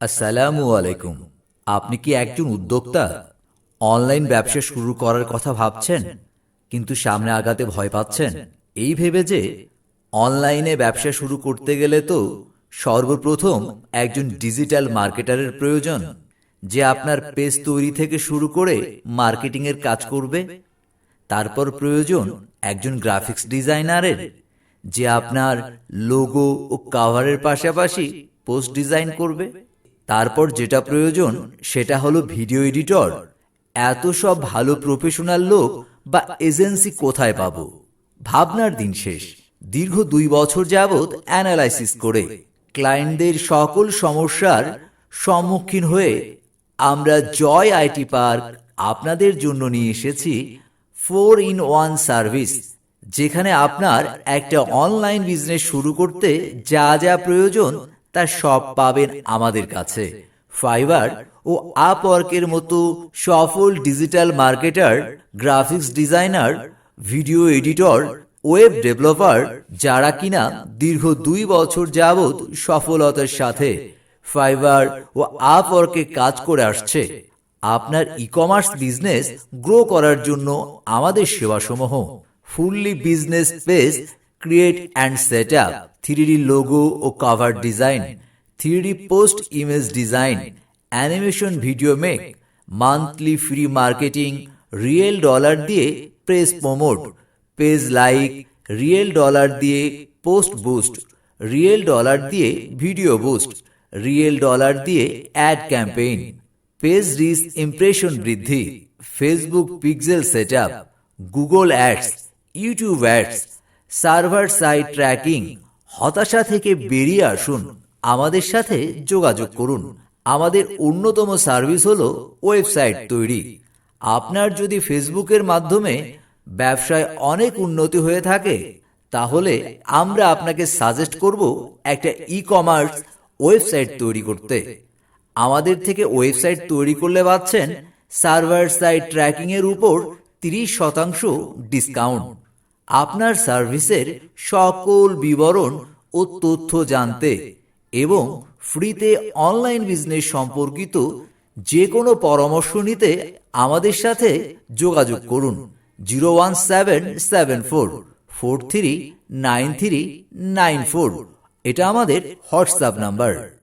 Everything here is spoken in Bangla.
আসসালামু আলাইকুম। আপনি কি একজন উদ্যোক্তা? অনলাইন ব্যবসা শুরু করার কথা ভাবছেন, কিন্তু সামনে আগাতে ভয় পাচ্ছেন? এই ভেবে যে অনলাইনে ব্যবসা শুরু করতে গেলে তো সর্বপ্রথম একজন ডিজিটাল মার্কেটারের প্রয়োজন, যে আপনার পেজ তৈরি থেকে শুরু করে মার্কেটিংয়ের কাজ করবে। তারপর প্রয়োজন একজন গ্রাফিক্স ডিজাইনারের, যে আপনার লোগো ও কাভারের পাশাপাশি পোস্ট ডিজাইন করবে। তারপর যেটা প্রয়োজন, সেটা হলো ভিডিও এডিটর। এত সব ভালো প্রফেশনাল লোক বা এজেন্সি কোথায় পাবো? ভাবনার দিন শেষ। দীর্ঘ দুই বছর যাবৎ অ্যানালাইসিস করে ক্লায়েন্টদের সকল সমস্যার সম্মুখীন হয়ে আমরা জয় আইটি পার্ক আপনাদের জন্য নিয়ে এসেছি ফোর ইন ওয়ান সার্ভিস, যেখানে আপনার একটা অনলাইন বিজনেস শুরু করতে যা যা প্রয়োজন তা সব পাবেন আমাদের কাছে। ফাইবার ও আপওয়ার্কের মতো সফল digital marketer, graphics designer, video editor, web developer, যারা কিনা দীর্ঘ দুই বছর যাবৎ সফলতার সাথে ফাইবার ও আপওয়ার্কে কাজ করে আসছে। আপনার ই কমার্স বিজনেস গ্রো করার জন্য আমাদের সেবাসমূহ। Fully business page create and set up three logo O cover design three post image design animation video make monthly free marketing real dollar দিয়ে press promote page like real dollar দিয়ে পোস্ট বুস্ট রিয়েল ডলার দিয়ে ভিডিও বুস্ট রিয়েল ডলার দিয়ে ad campaign page reach impression বৃদ্ধি Facebook pixel set up Google ads YouTube ads server side tracking, হতাশা থেকে বেরিয়ে আসুন। আমাদের সাথে যোগাযোগ করুন। আমাদের অন্যতম সার্ভিস হলো ওয়েবসাইট তৈরি। আপনার যদি ফেসবুকের মাধ্যমে ব্যবসায় অনেক উন্নতি হয়ে থাকে, তাহলে আমরা আপনাকে সাজেস্ট করব একটা ই কমার্স ওয়েবসাইট তৈরি করতে। আমাদের থেকে ওয়েবসাইট তৈরি করলে পাচ্ছেন সার্ভার সাইট ট্র্যাকিং এর উপর তিরিশ শতাংশ ডিসকাউন্ট। আপনার সার্ভিসের সকল বিবরণ ও তথ্য জানতে এবং ফ্রিতে অনলাইন বিজনেস সম্পর্কিত যে কোনো পরামর্শ নিতে আমাদের সাথে যোগাযোগ করুন। Zero one seven seven four four three nine three nine four. এটা আমাদের হোয়াটসঅ্যাপ নাম্বার।